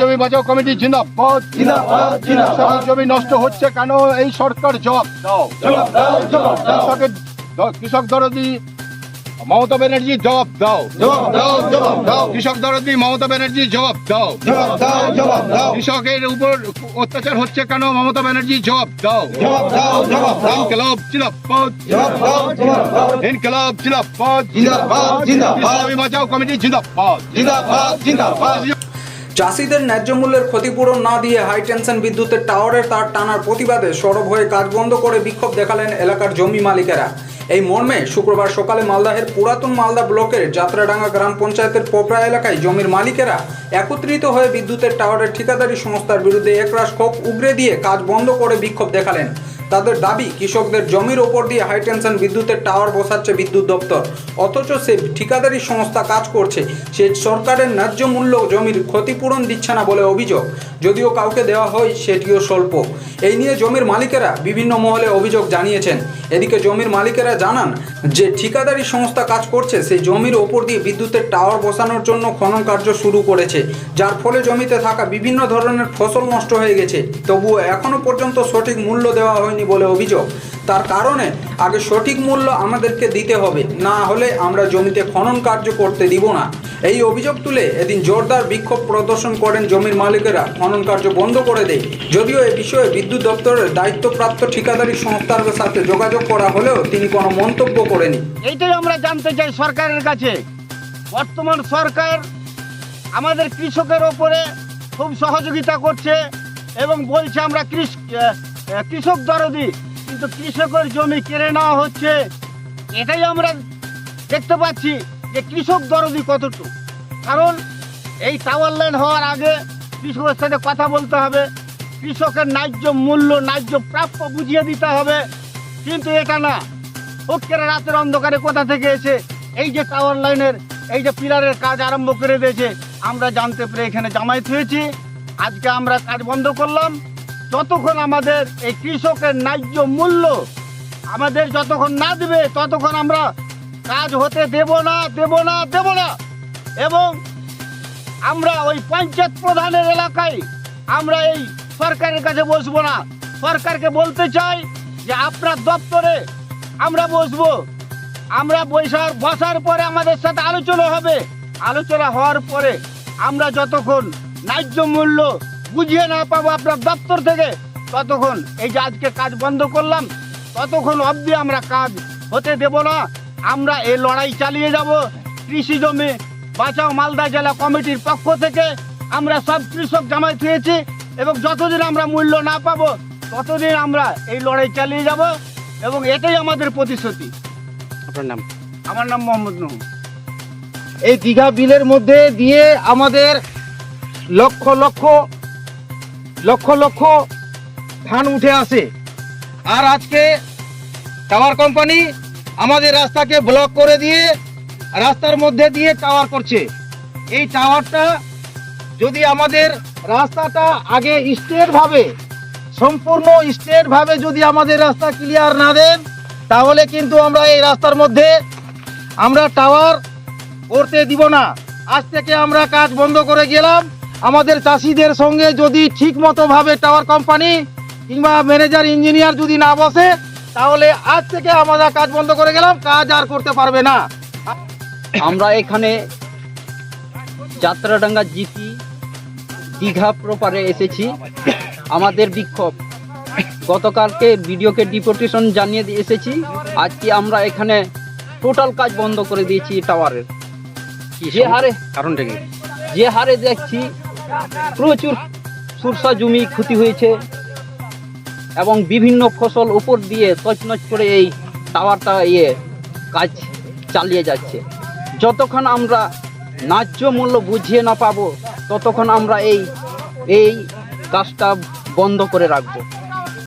জমি বাঁচাও কমিটি জিন্দাবাদ। কৃষকের জমি নষ্ট হচ্ছে কেন? এই সরকার জবাব দাও কৃষকের কৃষক দরদি মমতা ব্যানার্জি জবাব দাও। কৃষক দরদি মমতা ব্যানার্জি জবাব দাও। কৃষকের উপর অত্যাচার হচ্ছে কেন? মমতা ব্যানার্জি জবাব দাও। ইনকলাব জিন্দাবাদ। ইনকলাব জিন্দাবাদ। কৃষি জমি বাঁচাও কমিটি জিন্দাবাদ। চাষিদের ন্যায্য মূল্যের ক্ষতিপূরণ না দিয়ে হাই টেনশন বিদ্যুতের টাওয়ারের তার টানার প্রতিবাদে সরব হয়ে কাজ বন্ধ করে বিক্ষোভ দেখালেন এলাকার জমি মালিকেরা। এই মর্মে শুক্রবার সকালে মালদাহের পুরাতন মালদা ব্লকের যাত্রাডাঙ্গা গ্রাম পঞ্চায়েতের পোপড়া এলাকায় জমির মালিকেরা একত্রিত হয়ে বিদ্যুতের টাওয়ারের ঠিকাদারি সংস্থার বিরুদ্ধে একরাশ ক্ষোভ উগরে দিয়ে কাজ বন্ধ করে বিক্ষোভ দেখালেন। তাদের দাবি, কৃষকদের জমির ওপর দিয়ে হাই টেনশন বিদ্যুতের টাওয়ার বসাচ্ছে বিদ্যুৎ দপ্তর। অথচ সে ঠিকাদারি সংস্থা কাজ করছে, সে সরকারের ন্যায্য মূল্য জমির ক্ষতিপূরণ দিচ্ছে না বলে অভিযোগ। যদিও কাউকে দেওয়া হয়, সেটিও স্বল্প। এই নিয়ে জমির মালিকেরা বিভিন্ন মহলে অভিযোগ জানিয়েছেন। এদিকে জমির মালিকেরা জানান, যে ঠিকাদারি সংস্থা কাজ করছে সেই জমির ওপর দিয়ে বিদ্যুতের টাওয়ার বসানোর জন্য খনন কার্য শুরু করেছে, যার ফলে জমিতে থাকা বিভিন্ন ধরনের ফসল নষ্ট হয়ে গেছে। তবুও এখনও পর্যন্ত সঠিক মূল্য দেওয়া হয়নি বলে অভিযোগ। তার কারণে আগে সঠিক মূল্য আমাদেরকে দিতে হবে না হলে আমরা জমিতে খনন কার্য করতে দিব না। এই অভিযোগ তুলে এদিন জোরদার বিক্ষোভ প্রদর্শন করেন জমির মালিকেরা। খনন কার্য বন্ধ করে দেয়। যদিও এ বিষয়ে বিদ্যুৎ দপ্তরের দায়িত্বপ্রাপ্ত ঠিকাদারি সংস্থার সাথে যোগাযোগ করা হলেও তিনি কোনো মন্তব্য করেনি এইটাই আমরা জানতে চাই সরকারের কাছে। বর্তমান সরকার আমাদের কৃষকের ওপরে খুব সহযোগিতা করছে এবং বলছে আমরা কৃষ আহ, আহ, কৃষক দরদি, কিন্তু কৃষকের জমি কেড়ে নেওয়া হচ্ছে। এটাই আমরা দেখতে পাচ্ছি যে কৃষক দরদি কতটুকু। কারণ এই টাওয়ার লাইন হওয়ার আগে কৃষকের সাথে কথা বলতে হবে। কৃষকের ন্যায্য মূল্য, ন্যায্য প্রাপ্য বুঝিয়ে দিতে হবে। কিন্তু এটা না। হকের রাতের অন্ধকারে কোথা থেকে এসে এই যে টাওয়ার লাইনের এই যে পিলারের কাজ আরম্ভ করে দিয়েছে, আমরা জানতে পেরে এখানে জামায়াত হয়েছি। আজকে আমরা কাজ বন্ধ করলাম। যতক্ষণ আমাদের এই কৃষকের ন্যায্য মূল্য আমাদের যতক্ষণ না দিবে, ততক্ষণ আমরা কাজ হতে দেব না দেব না দেব না। এবং আমরা ওই পঞ্চায়েত প্রধানের এলাকায় আমরা এই সরকারের কাছে বসবো না। সরকারকে বলতে চাই যে আপনার দপ্তরে আমরা বসবো। আমরা বৈশাখ বসার পরে আমাদের সাথে আলোচনা হবে। আলোচনা হওয়ার পরে আমরা যতক্ষণ ন্যায্য মূল্য বুঝিয়ে না পাবো আপনার দপ্তর থেকে। ততক্ষণ এই যে আজকে কাজ বন্ধ করলাম ততক্ষণ অবধি আমরা কাজ হতে দেব না। আমরা এই লড়াই চালিয়ে যাব। কৃষি জমি বাঁচাও মালদা জেলা কমিটির পক্ষ থেকে আমরা সব কৃষক জামাই হয়েছি এবং যতদিন আমরা মূল্য না পাবো ততদিন আমরা এই লড়াই চালিয়ে যাব এবং এটাই আমাদের প্রতিশ্রুতি। আপনার নাম? আমার নাম মোহাম্মদ নহু এই দীঘা বিলের মধ্যে দিয়ে আমাদের লক্ষ লক্ষ লক্ষ লক্ষ ধান উঠে আসে। আর আজকে টাওয়ার কোম্পানি আমাদের রাস্তাকে ব্লক করে দিয়ে রাস্তার মধ্যে দিয়ে টাওয়ার করছে। এই টাওয়ারটা যদি আমাদের রাস্তাটা আগে স্টেট ভাবে সম্পূর্ণ স্টেট ভাবে যদি আমাদের রাস্তা ক্লিয়ার না দেন, তাহলে কিন্তু আমরা এই রাস্তার মধ্যে আমরা টাওয়ার করতে দিব না। আজ থেকে আমরা কাজ বন্ধ করে গেলাম। আমাদের চাষিদের সঙ্গে যদি ঠিক মতো ভাবে টাওয়ার কোম্পানি কিংবা ম্যানেজার ইঞ্জিনিয়ার যদি না বসে তাহলে আজ থেকে আমরা কাজ বন্ধ করে গেলাম কাজ আর করতে পারবে না। আমরা এখানে যাত্রাডাঙ্গা জিপি দীঘা প্রপারে এসেছি। আমাদের বিক্ষোভ। গতকালকে ভিডিওকে ডিপোর্টেশন জানিয়ে দিয়ে এসেছি। আজকে আমরা এখানে টোটাল কাজ বন্ধ করে দিয়েছি টাওয়ারের যে হারে কারণটা কি? যে হারে দেখছি প্রচুর সরষা জমি ক্ষতি হয়েছে এবং বিভিন্ন ফসল উপর দিয়ে তছনছ করে এই টাওয়ারটা ইয়ে কাজ চালিয়ে যাচ্ছে। যতক্ষণ আমরা ন্যায্য মূল্য বুঝিয়ে না পাবো, ততক্ষণ আমরা এই এই কাজটা বন্ধ করে রাখব।